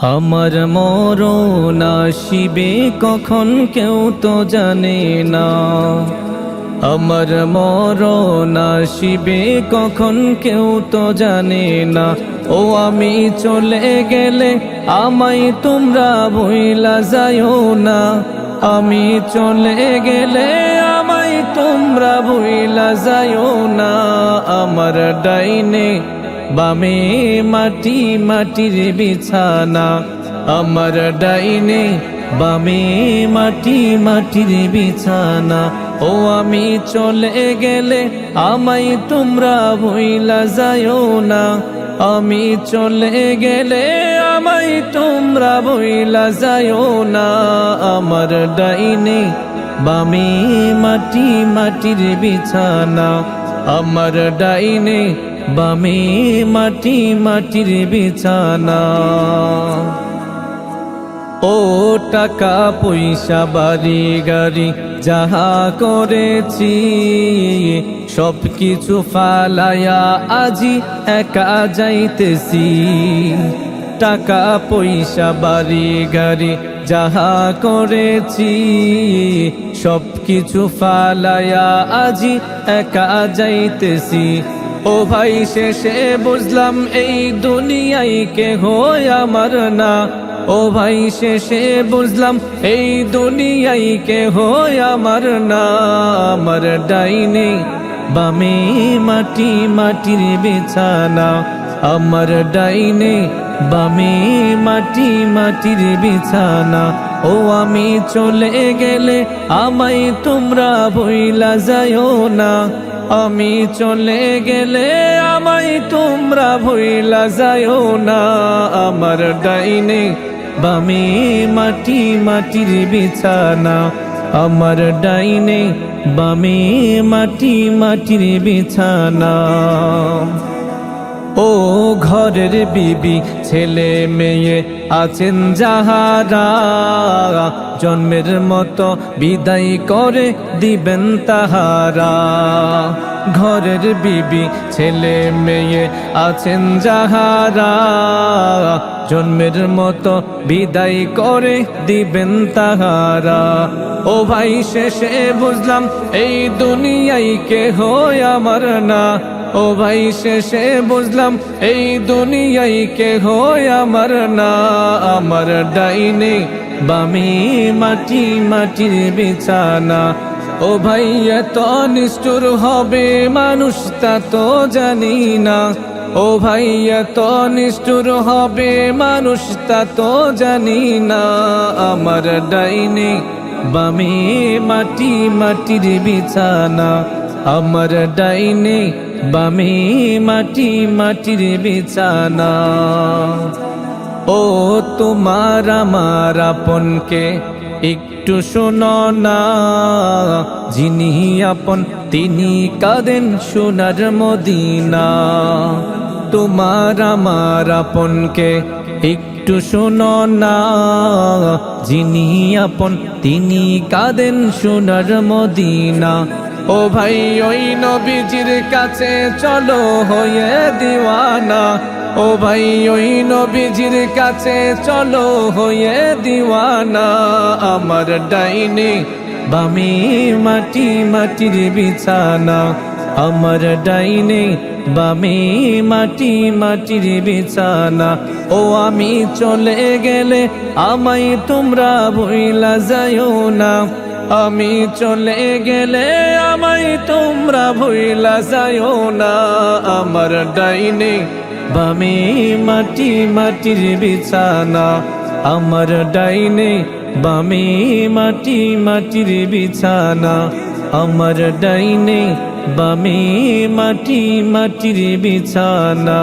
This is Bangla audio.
আমার মরণ আসিবে কখন কেউ তো জানে না। আমার মরণ আসিবে কখন কেউ তো জানে না। ও আমি চলে গেলে আমায় তোমরা বইলা যাইও না। আমি চলে গেলে আমায় তোমরা বইলা যাইও না। আমার ডাইনে বামে মাটি, মাটির বিছানা। আমার ডাইনে বামে মাটি, মাটির বিছানা। ও আমি চলে গেলে আমায় তোমরা ভইলা যাইও না। আমি চলে গেলে আমায় তোমরা বইলা যাইও না। আমার ডাইনে বামে মাটি, মাটির বিছানা। আমার ডাইনে বামে মাটি, মাটির বিছানা। ও টাকা, পয়সা, বাড়ি, গাড়ি, যাহা করেছি সব কিছু ফালায়া আজি একা যাইতেছি। টাকা, পয়সা, বাড়ি, গাড়ি, যাহা করেছি সব কিছু ফালায়া আজি একা যাইতেছি। ও ভাই, শেষে বুঝলাম এই দুনিয়ায় কে হয় আমার না। ও ভাই, শেষে বুঝলাম এই দুনিয়ায় কে হয় আমার না। আমার ডাইনে বামে মাটি, মাটির বিছানা। আমার ডাইনে বামে মাটি, মাটির বিছানা। ও আমি চলে গেলে আমায় তোমরা বইলা যাইও না। আমি চলে গেলে আমায় তোমরা ভইলা যাইও না। আমার ডাইনে বামে মাটি, মাটির বিছানা। আমার ডাইনে বামে মাটি, মাটির বিছানা। ও ঘরের বিবি, ছেলে মেয়ে আছেন যাহারা। জন্মের মতো বিদায় করে দিবেন তাহারা। ঘরের বিবি, ছেলে মেয়ে আছেন যাহারা। জন্মের মতো বিদায় করে দিবেন তাহারা। ও ভাই, শেষে বুঝলাম এই দুনিয়ায় কে হয় আমার না। ও ভাই, শেষে বুঝলাম এই দুনিয়াই কে হয় আমার না। আমার ডাইনে বামি মাটি, মাটির বিছানা। ও ভাই, এত নিষ্ঠুর হবে মানুষ, তা তো জানি না। ও ভাই, এত নিষ্ঠুর হবে মানুষ, তা তো জানি না। আমার ডাইনে বামে মাটি, মাটির বিছানা। আমার ডাইনে বামে মাটি, মাটির বিছানা। ও তোমার, আমার আপনকে একটু শোনো না। যিনি আপন, তিনি কাঁদেন সোনার মদিনা। তোমার, আমার আপনকে একটু শোনো না। যিনি আপন, তিনি কাঁদেন সোনার মদিনা। ও ভাই, ওই নবীজির কাছে চলো, হয়ে দিওয়ানা। ও ভাই, ওই নবীজির কাছে চলো, হয়ে দিওয়ানা। আমার ডাইনে বামে মাটি, মাটির বিছানা। আমার ডাইনে বামে মাটি, মাটির বিছানা। ও আমি চলে গেলে আমায় তোমরা বইলা যাইও না। আমি চলে গেলে আমায় তোমরা ভুইলা যাইও না। আমার ডাইনে বামে মাটি, মাটির বিছানা। আমার ডাইনে বামে মাটি, মাটির বিছানা। আমার ডাইনে বামে মাটি, মাটির বিছানা।